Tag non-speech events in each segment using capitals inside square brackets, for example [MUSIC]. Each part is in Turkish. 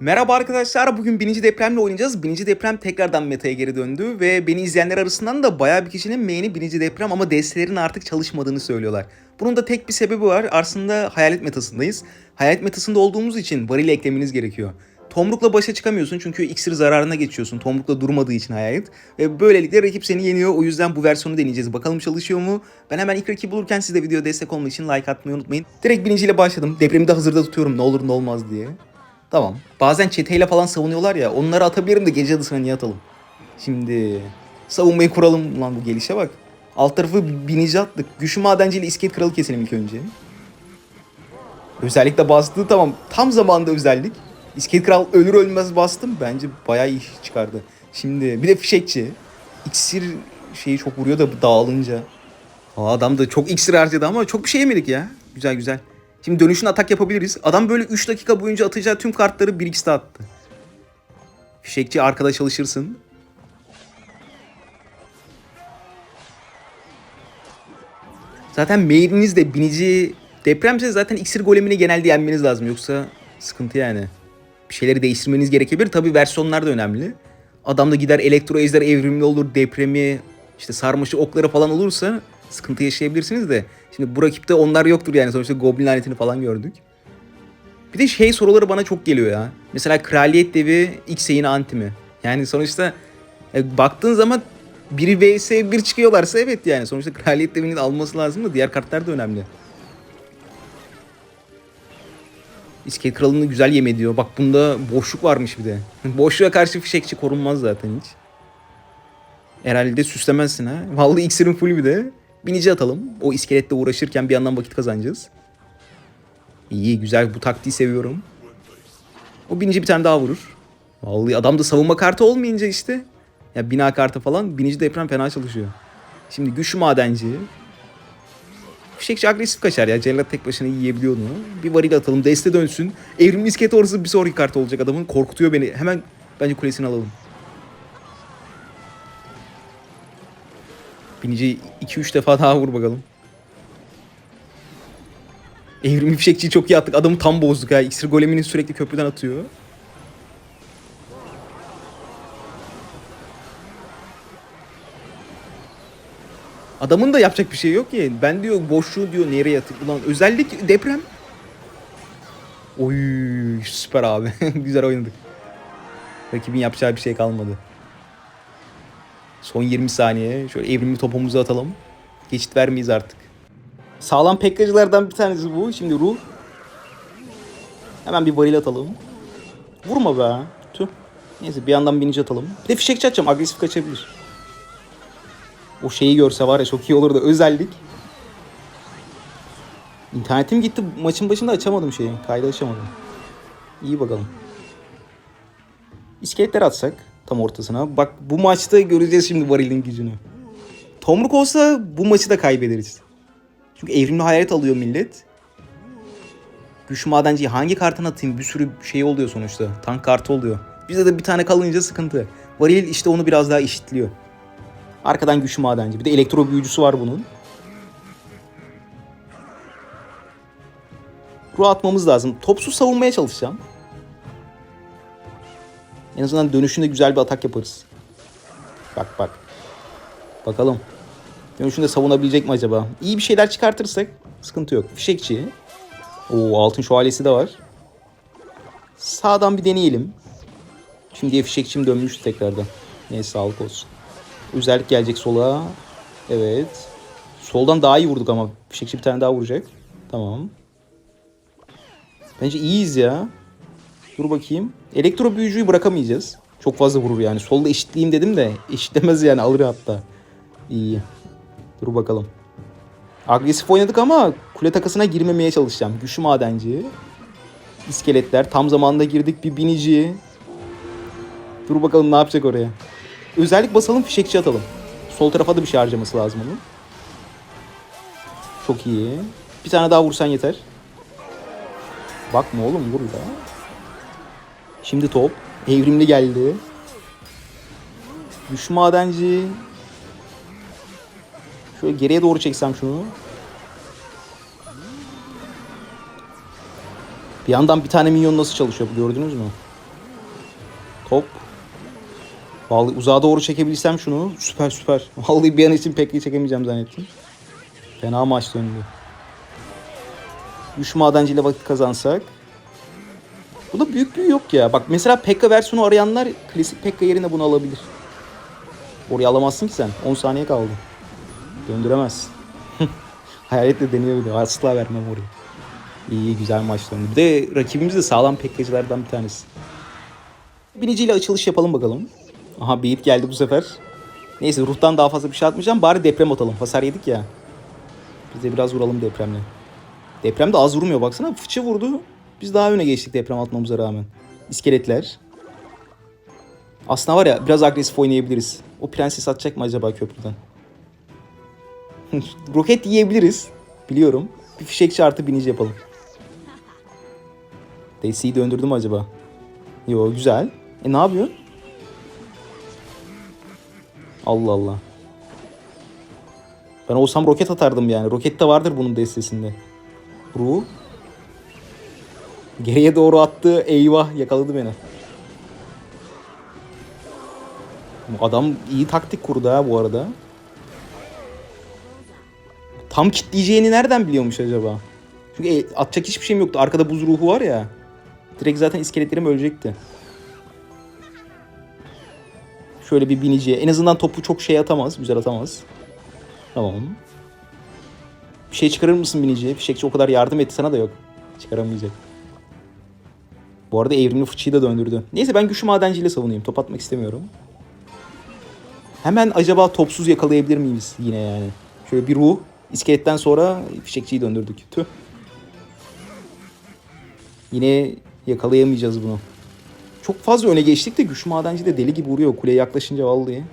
Merhaba arkadaşlar. Bugün bininci depremle oynayacağız. Bininci deprem tekrardan meta'ya geri döndü ve beni izleyenler arasından da bayağı bir kişinin main'i bininci deprem ama destelerin artık çalışmadığını söylüyorlar. Bunun da tek bir sebebi var. Aslında hayalet metasındayız. Hayalet metasında olduğumuz için varil eklemeniz gerekiyor. Tomrukla başa çıkamıyorsun çünkü iksir zararına geçiyorsun. Tomrukla durmadığı için hayalet. Ve böylelikle rakip seni yeniyor. O yüzden bu versiyonu deneyeceğiz. Bakalım çalışıyor mu? Ben hemen ilk rakibi bulurken siz de videoya destek olmak için like atmayı unutmayın. Direkt birinciyle başladım. Depremi de hazırda tutuyorum ne olur ne olmaz diye. Tamam. Bazen çeteyle falan savunuyorlar ya. Onları atabilirim de gece adısına niye atalım? Şimdi savunmayı kuralım. Lan bu gelişe bak. Alt tarafı binici attık. Güçlü madenciyle iskelet kralı keselim ilk önce. Özellikle bastığı tamam. Tam zamanda özellik. İskelet kral ölür ölmez bastım. Bence bayağı iyi çıkardı. Şimdi bir de fişekçi. İksir şeyi çok vuruyor da dağılınca. Aa, adam da çok iksir harcadı ama çok bir şey yemedik ya. Güzel güzel. Şimdi dönüşün atak yapabiliriz. Adam böyle 3 dakika boyunca atacağı tüm kartları 1x'te attı. Fişekçi arkada çalışırsın. Zaten mailiniz de binici depremse zaten iksir golemini genelde yenmeniz lazım. Yoksa sıkıntı yani. Bir şeyleri değiştirmeniz gerekebilir. Tabi versiyonlar da önemli. Adam da gider elektro ejder evrimli olur, depremi, işte sarmaşı okları falan olursa sıkıntı yaşayabilirsiniz de. Şimdi bu rakipte onlar yoktur yani. Sonuçta Goblin lanetini falan gördük. Bir de şey soruları bana çok geliyor ya. Mesela Kraliyet Devi X yayını anti mi? Yani sonuçta e, baktığın zaman biri vs 1 çıkıyorlarsa evet yani. Sonuçta Kraliyet Devi'nin alması lazım da diğer kartlar da önemli. İskelet Kralı'nı güzel yem ediyor. Bak bunda boşluk varmış bir de. [LAUGHS] Boşluğa karşı fişekçi korunmaz zaten hiç. Herhalde süslemezsin ha. Vallahi iksirin full bir de. Binici atalım. O iskeletle uğraşırken bir yandan vakit kazanacağız. İyi güzel bu taktiği seviyorum. O binici bir tane daha vurur. Vallahi adam da savunma kartı olmayınca işte. Ya bina kartı falan binici deprem fena çalışıyor. Şimdi güçlü madenci. Fişekçi agresif kaçar ya. Cellat tek başına yiyebiliyor onu. Bir varil atalım. Deste dönsün. Evrimli iskelet orası bir sonraki kart olacak adamın. Korkutuyor beni. Hemen bence kulesini alalım. Binici 2-3 defa daha vur bakalım. Evrimli fişekçiyi çok iyi attık. Adamı tam bozduk ha. İksir golemini sürekli köprüden atıyor. Adamın da yapacak bir şey yok ki. Ben diyor boşluğu diyor nereye atıp ulan özellik deprem. Oy süper abi. [LAUGHS] Güzel oynadık. Rakibin yapacağı bir şey kalmadı. Son 20 saniye. Şöyle evrimli topumuzu atalım. Geçit vermeyiz artık. Sağlam pekkacılardan bir tanesi bu. Şimdi Ruh. Hemen bir varil atalım. Vurma be. Tüh. Neyse bir yandan binici atalım. Bir de fişekçi atacağım. Agresif kaçabilir. O şeyi görse var ya çok iyi olurdu. Özellik. İnternetim gitti. Maçın başında açamadım şeyi. Kaydı açamadım. İyi bakalım. İskeletler atsak tam ortasına. Bak bu maçta göreceğiz şimdi Varil'in gücünü. Tomruk olsa bu maçı da kaybederiz. Çünkü evrimli hayalet alıyor millet. Güç madenciyi hangi kartına atayım? Bir sürü şey oluyor sonuçta. Tank kartı oluyor. Bizde de bir tane kalınca sıkıntı. Varil işte onu biraz daha eşitliyor. Arkadan güçlü madenci. Bir de elektro büyücüsü var bunun. Ruh atmamız lazım. Topsuz savunmaya çalışacağım. En azından dönüşünde güzel bir atak yaparız. Bak bak. Bakalım. Dönüşünde savunabilecek mi acaba? İyi bir şeyler çıkartırsak sıkıntı yok. Fişekçi. Oo altın şövalyesi de var. Sağdan bir deneyelim. Şimdiye fişekçim dönmüştü tekrardan. Neyse sağlık olsun. Özellik gelecek sola. Evet. Soldan daha iyi vurduk ama. Fişekçi bir tane daha vuracak. Tamam. Bence iyiyiz ya. Dur bakayım. Elektro büyücüyü bırakamayacağız. Çok fazla vurur yani. Solda eşitleyeyim dedim de eşitlemez yani alır hatta. İyi. Dur bakalım. Agresif oynadık ama kule takasına girmemeye çalışacağım. Güçlü madenci. İskeletler. Tam zamanında girdik. Bir binici. Dur bakalım ne yapacak oraya. Özellik basalım fişekçi atalım. Sol tarafa da bir şey harcaması lazım onun. Çok iyi. Bir tane daha vursan yeter. Bakma oğlum vur ya. Şimdi top. Evrimli geldi. Güç madenci. Şöyle geriye doğru çeksem şunu. Bir yandan bir tane minyon nasıl çalışıyor gördünüz mü? Top. Vallahi uzağa doğru çekebilsem şunu süper süper. [LAUGHS] Vallahi bir an için pek iyi çekemeyeceğim zannettim. Fena maç döndü. Üç madenciyle vakit kazansak. Bu da büyük büyük yok ya. Bak mesela Pekka versiyonu arayanlar klasik Pekka yerine bunu alabilir. Oraya alamazsın ki sen. 10 saniye kaldı. Döndüremezsin. [LAUGHS] Bir de. Asla vermem oraya. İyi güzel maç döndü. Bir de rakibimiz de sağlam pekkacılardan bir tanesi. Biniciyle açılış yapalım bakalım. Aha Beat geldi bu sefer. Neyse ruhtan daha fazla bir şey atmayacağım. Bari deprem atalım. Hasar yedik ya. Biz de biraz vuralım depremle. Deprem de az vurmuyor baksana. Fıçı vurdu. Biz daha öne geçtik deprem atmamıza rağmen. İskeletler. Aslında var ya biraz agresif oynayabiliriz. O prenses atacak mı acaba köprüden? [LAUGHS] Roket yiyebiliriz. Biliyorum. Bir fişekçi artı binici yapalım. DC'yi döndürdüm acaba? Yo güzel. E ne yapıyor? Allah Allah. Ben olsam roket atardım yani. Roket de vardır bunun destesinde. Ru. Geriye doğru attı. Eyvah yakaladı beni. Adam iyi taktik kurdu ha bu arada. Tam kitleyeceğini nereden biliyormuş acaba? Çünkü e, atacak hiçbir şeyim yoktu. Arkada buz ruhu var ya. Direkt zaten iskeletlerim ölecekti. Şöyle bir biniciye. En azından topu çok şey atamaz. Güzel atamaz. Tamam. Bir şey çıkarır mısın biniciye? Fişekçi o kadar yardım etti sana da yok. Çıkaramayacak. Bu arada evrimli fıçıyı da döndürdü. Neyse ben güçlü madenciyle savunayım. Top atmak istemiyorum. Hemen acaba topsuz yakalayabilir miyiz yine yani? Şöyle bir ruh. İskeletten sonra fişekçiyi döndürdük. Tüh. Yine yakalayamayacağız bunu. Çok fazla öne geçtik de güçlü madenci de deli gibi vuruyor kuleye yaklaşınca vallahi.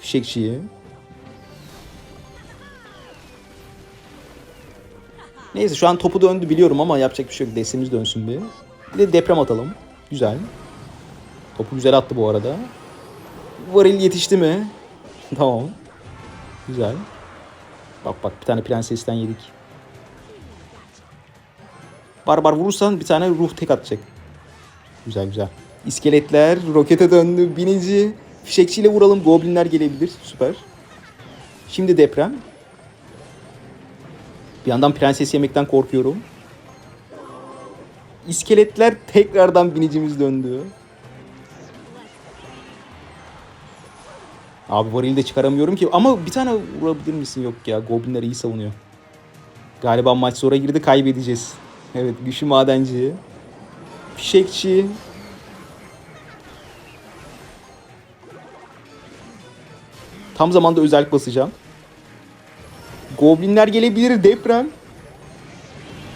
Fişekçiyi. Neyse şu an topu döndü biliyorum ama yapacak bir şey yok. Destemiz dönsün bir. Bir de deprem atalım. Güzel. Topu güzel attı bu arada. Varil yetişti mi? [LAUGHS] tamam. Güzel. Bak bak bir tane prensesten yedik. Barbar vurursan bir tane ruh tek atacak. Güzel güzel. İskeletler rokete döndü. Binici. Fişekçiyle vuralım. Goblinler gelebilir. Süper. Şimdi deprem. Bir yandan prenses yemekten korkuyorum. İskeletler tekrardan binicimiz döndü. Abi varili de çıkaramıyorum ki. Ama bir tane vurabilir misin? Yok ya. Goblinler iyi savunuyor. Galiba maç zora girdi. Kaybedeceğiz. Evet. Güçlü madenci. Fişekçi. Tam zamanda özellik basacağım. Goblinler gelebilir. Deprem.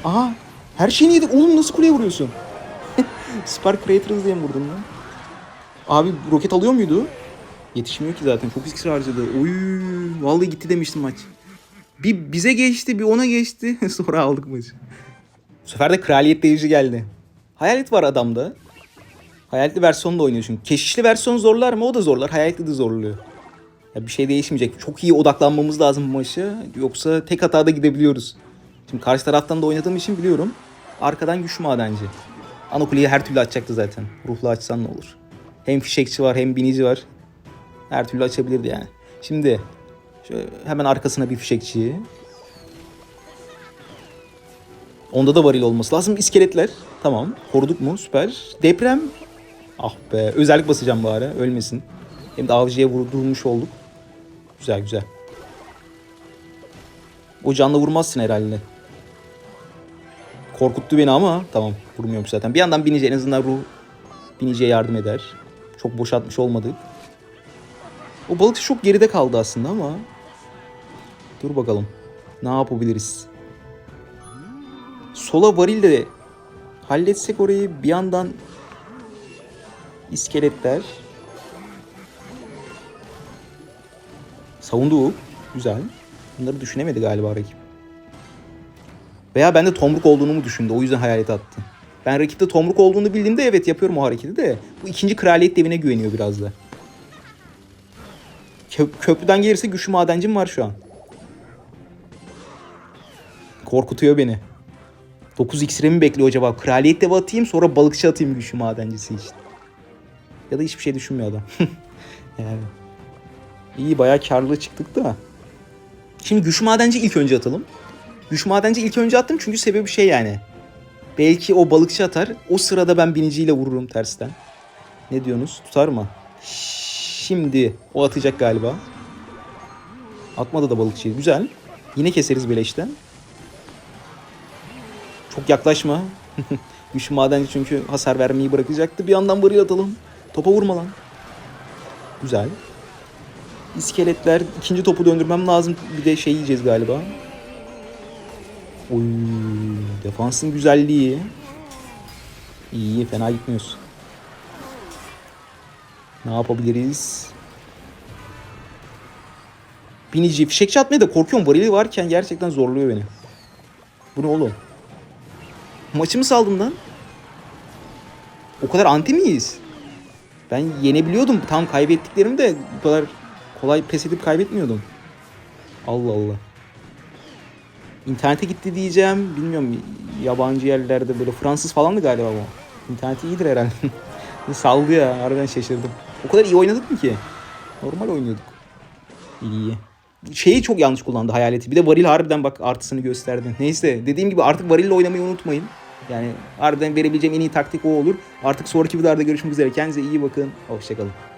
Aha. Her şeyini yedik. Oğlum nasıl kuleye vuruyorsun? [LAUGHS] Spark Creators diye mi vurdun lan? Abi roket alıyor muydu? Yetişmiyor ki zaten. Çok iksir harcadı. Oy, vallahi gitti demiştim maç. Bir bize geçti, bir ona geçti. [LAUGHS] Sonra aldık maçı. Bu sefer de kraliyet deyici geldi. Hayalet var adamda. Hayaletli versiyonda oynuyor çünkü. Keşişli versiyon zorlar mı? O da zorlar. Hayaletli de zorluyor. Ya bir şey değişmeyecek. Çok iyi odaklanmamız lazım bu maçı. Yoksa tek hatada gidebiliyoruz. Şimdi karşı taraftan da oynadığım için biliyorum. Arkadan güçlü madenci. Ana kuleyi her türlü açacaktı zaten. Ruhlu açsan ne olur. Hem fişekçi var hem binici var. Her türlü açabilirdi yani. Şimdi şöyle hemen arkasına bir fişekçi. Onda da varil olması lazım. İskeletler. Tamam. Koruduk mu? Süper. Deprem. Ah be. Özellik basacağım bari. Ölmesin. Hem de avcıya vurdurmuş olduk. Güzel güzel. O canla vurmazsın herhalde. Korkuttu beni ama tamam vurmuyormuş zaten. Bir yandan binici en azından ruh biniciye yardım eder. Çok boşaltmış olmadık. O balıkçı çok geride kaldı aslında ama. Dur bakalım. Ne yapabiliriz? Sola varil de halletsek orayı bir yandan iskeletler. Savunduk. Güzel. Bunları düşünemedi galiba rakip. Veya bende tomruk olduğunu mu düşündü? O yüzden hayalet attı. Ben rakipte tomruk olduğunu bildiğimde evet yapıyorum o hareketi de. Bu ikinci kraliyet devine güveniyor biraz da. Kö- köprüden gelirse güçlü madencim var şu an. Korkutuyor beni. 9 iksire mi bekliyor acaba? Kraliyet devi atayım sonra balıkçı atayım güçlü madencisi için. Ya da hiçbir şey düşünmüyor adam. [LAUGHS] yani. İyi bayağı karlı çıktık da. Şimdi güçlü madenci ilk önce atalım. Güçlü madenci ilk önce attım çünkü sebebi şey yani. Belki o balıkçı atar. O sırada ben biniciyle vururum tersten. Ne diyorsunuz? Tutar mı? Şimdi o atacak galiba. Atmadı da balıkçıyı. Güzel. Yine keseriz beleşten. Çok yaklaşma. [LAUGHS] Güçlü madenci çünkü hasar vermeyi bırakacaktı. Bir yandan varil atalım. Topa vurma lan. Güzel. İskeletler. ikinci topu döndürmem lazım. Bir de şey yiyeceğiz galiba. Oy, defansın güzelliği. İyi, fena gitmiyoruz. Ne yapabiliriz? Binici, fişekçi atmaya da korkuyorum. Varili varken gerçekten zorluyor beni. Bu ne oğlum? Maçı mı saldım lan? O kadar anti miyiz? Ben yenebiliyordum. Tam kaybettiklerimi de bu kadar kolay pes edip kaybetmiyordum. Allah Allah. İnternete gitti diyeceğim. Bilmiyorum yabancı yerlerde böyle Fransız falandı galiba bu. İnterneti iyidir herhalde. [LAUGHS] Saldı ya harbiden şaşırdım. O kadar iyi oynadık mı ki? Normal oynuyorduk. İyi. Şeyi çok yanlış kullandı hayaleti. Bir de varil harbiden bak artısını gösterdi. Neyse dediğim gibi artık varille oynamayı unutmayın. Yani harbiden verebileceğim en iyi taktik o olur. Artık sonraki videolarda görüşmek üzere. Kendinize iyi bakın. Hoşçakalın.